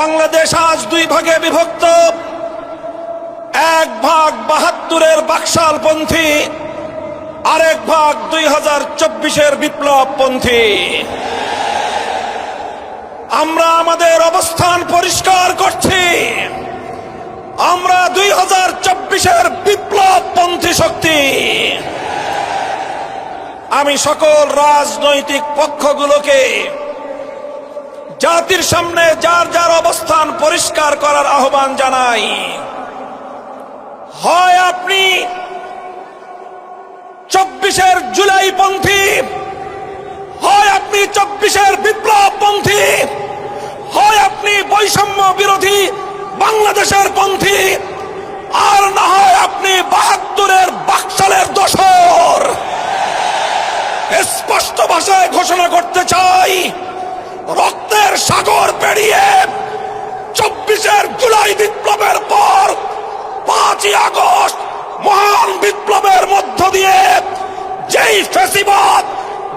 বাংলাদেশ আজ দুই ভাগে বিভক্ত। এক ভাগ বাহাত্তরের বাকশালপন্থী, আরেক ভাগ দুই হাজার চব্বিশের বিপ্লবপন্থী। আমরা আমাদের অবস্থান পরিষ্কার করছি। আমরা দুই হাজার চব্বিশের বিপ্লবপন্থী শক্তি। আমি সকল রাজনৈতিক পক্ষগুলোকে জাতির সামনে যার যার অবস্থান পরিষ্কার করার আহ্বান জানাই। হয় আপনি চব্বিশের জুলাই পন্থী, হয় আপনি চব্বিশের বিপ্লব পন্থী, হয় আপনি বৈষম্য বিরোধী বাংলাদেশের পন্থী, আর না হয় আপনি বাহাত্তরের বাকশালের দোসর স্পষ্ট ভাষায় ঘোষণা করতে চাই রক্তের সাগর পেরিয়ে চব্বিশের জুলাই বিপ্লবের পর পাঁচই আগস্ট মহান বিপ্লবের মধ্য দিয়ে যেই ফেসিবাদ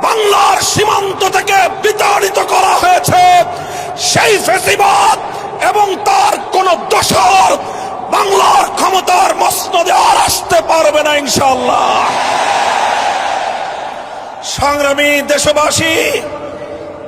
বাংলার সীমান্ত থেকে বিতাড়িত করা হয়েছে, সেই ফেসিবাদ এবং তার কোন দশর বাংলার ক্ষমতার মসনদে আর আসতে পারবে না ইনশাল্লাহ সংগ্রামী দেশবাসী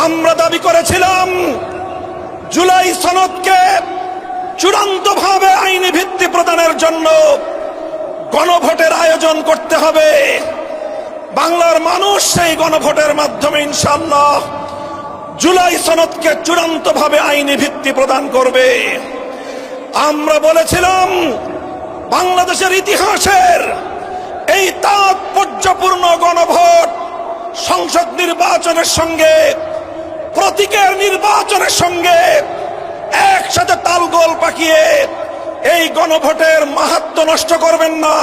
আমরা দাবি করেছিলাম, জুলাই সনদকে চূড়ান্তভাবে আইনি ভিত্তি প্রদানের জন্য গণভোটের আয়োজন করতে হবে। বাংলার মানুষ সেই গণভোটের মাধ্যমে ইনশাল্লাহ জুলাই সনদকে চূড়ান্তভাবে আইনি ভিত্তি প্রদান করবে। আমরা বলেছিলাম, বাংলাদেশের ইতিহাসের এই তাৎপর্যপূর্ণ গণভোট সংসদ নির্বাচনের সঙ্গে প্রতীকের নির্বাচনের সঙ্গে একসাথে তালগোল পাকিয়ে এই গণভোটের মাহাত্ম নষ্ট করবেন না।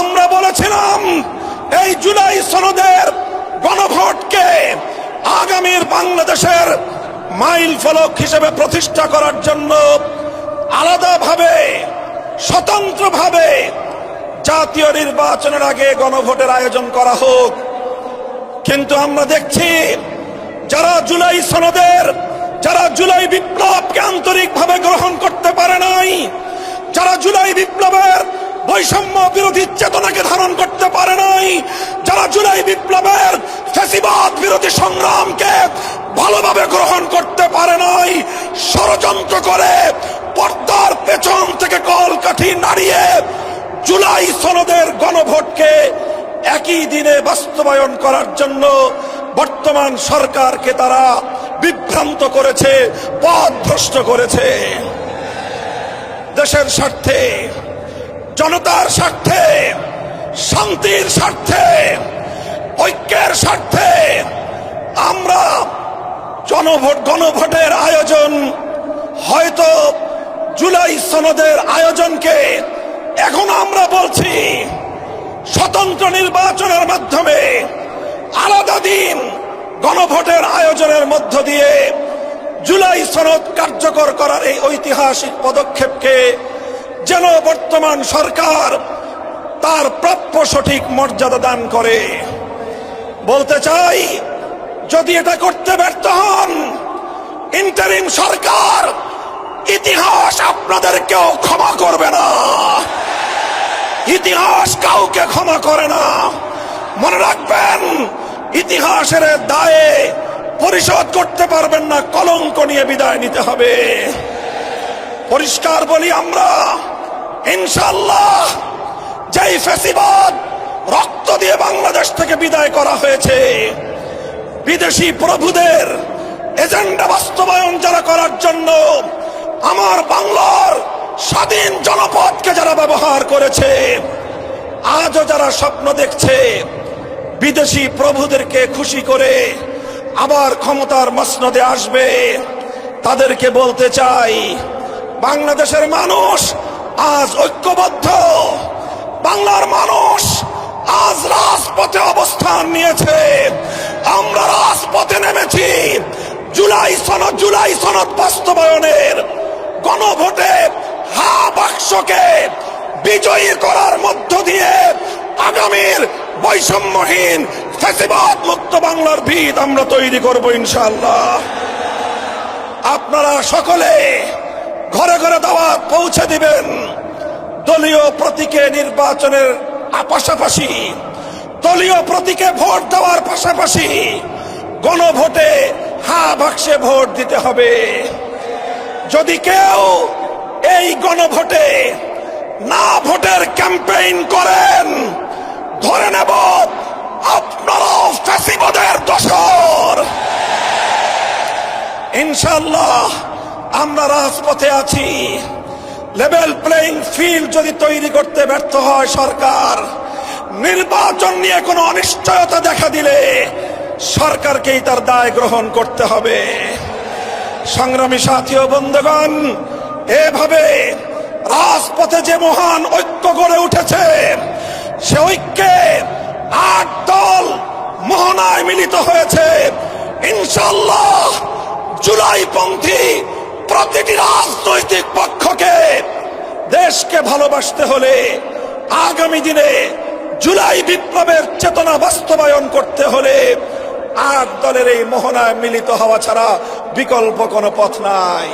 আমরা বলেছিলাম এই জুলাই সনদের গণভোটকে আগামীর বাংলাদেশের মাইল ফলক হিসেবে প্রতিষ্ঠা করার জন্য আলাদাভাবে, স্বতন্ত্রভাবে জাতীয় নির্বাচনের আগে গণভোটের আয়োজন করা হোক। কিন্তু আমরা দেখছি যারা জুলাই সনদের, যারা জুলাই বিপ্লবকে আন্তরিকভাবে গ্রহণ করতে পারে নাই, যারা জুলাই বিপ্লবের বৈষম্য বিরোধী চেতনাকে ধারণ করতে পারে নাই, যারা জুলাই বিপ্লবের ফেসিবাদ বিরোধী সংগ্রামকে ভালোভাবে গ্রহণ করতে পারে নাই, ষড়যন্ত্র করে পর্দার পেছন থেকে কলকাঠি নাড়িয়ে জুলাই সনদের গণভোটকে একই দিনে বাস্তবায়ন করার জন্য বর্তমান সরকারকে তারা বিভ্রান্ত করেছে, পথভ্রষ্ট করেছে। দেশের স্বার্থে, জনতার স্বার্থে, শান্তির স্বার্থে, ঐক্যের স্বার্থে আমরা জনভোট, গণভোটের আয়োজন হয়তো জুলাই সনদের আয়োজনকে এখন আমরা বলছি, স্বতন্ত্র নির্বাচনের মাধ্যমে আলাদা দিন গণভোটের আয়োজনের মধ্য দিয়ে জুলাই সনদ কার্যকর করার এই ঐতিহাসিক পদক্ষেপকে যেন বর্তমান সরকার তার প্রাপ্য সঠিক মর্যাদা দান করে। বলতে চাই, যদি এটা করতে ব্যর্থ হন ইন্টারিম সরকার ইতিহাস আপনাদেরকেও ক্ষমা করবে না। ইতিহাস কাউকে ক্ষমা করে না। মনে রাখবেন ইতিহাসের দায়ে পরিশোধ করতে পারবেন না, কলঙ্ক নিয়ে বিদায় নিতে হবে। পরিষ্কার বলি আমরা ইনশাল্লাহ যেই ফেসিবাদ রক্ত দিয়ে বাংলাদেশ থেকে বিদায় করা হয়েছে, বিদেশি প্রভুদের এজেন্ডা বাস্তবায়ন যারা করার জন্য আমার বাংলার স্বাধীন জনপদকে যারা ব্যবহার করেছে, আজও যারা স্বপ্ন দেখছে বিদেশি প্রভুদেরকে খুশি করে আবার ক্ষমতার মসনদে আসবে। তাদেরকে বলতে চাই, বাংলাদেশের মানুষ আজ ঐক্যবদ্ধ। বাংলার মানুষ আজ রাজপথে অবস্থান নিয়েছে। আমরা রাজপথে নেমেছি। জুলাই সনদ জুলাই সনদ বাস্তবায়নের গণভোটে হা বাক্সকে বিজয়ী করার মধ্য দিয়ে আগামীর বৈষম্যহীন মুক্ত বাংলার ভিত আমরা তৈরি করব ইনশাআল্লাহ। আপনারা সকলে ঘরে ঘরে দাওয়াত পৌঁছে দিবেন। দলীয় প্রতীকে নির্বাচনের পাশাপাশি, দলীয় প্রতীকে ভোট দেওয়ার পাশাপাশি গণভোটে হা বাক্সে ভোট দিতে হবে। যদি কেউ এই গণভোটে না ভোটের ক্যাম্পেইন করেন ধরে নেব আপনারাও ফ্যাসিবাদের ইনশাল্লাহ আমরা রাজপথে আছি। লেভেল প্লেইং ফিল্ড যদি তৈরি করতে ব্যর্থ হয় সরকার, নির্বাচন নিয়ে কোনো অনিশ্চয়তা দেখা দিলে সরকারকেই তার দায় গ্রহণ করতে হবে। সংগ্রামী সাথী ও বন্ধুগণ, এভাবে রাজপথে যে মহান ঐক্য গড়ে উঠেছে, সে ঐক্যে মোহনায় মিলিত হয়েছে। ইনশাল্লাহ জুলাই জুলাইপন্থী প্রতিটি রাজনৈতিক পক্ষকে দেশকে ভালোবাসতে হলে আগামী দিনে জুলাই বিপ্লবের চেতনা বাস্তবায়ন করতে হলে আট দলের এই মোহনায় মিলিত হওয়া ছাড়া বিকল্প কোনো পথ নাই।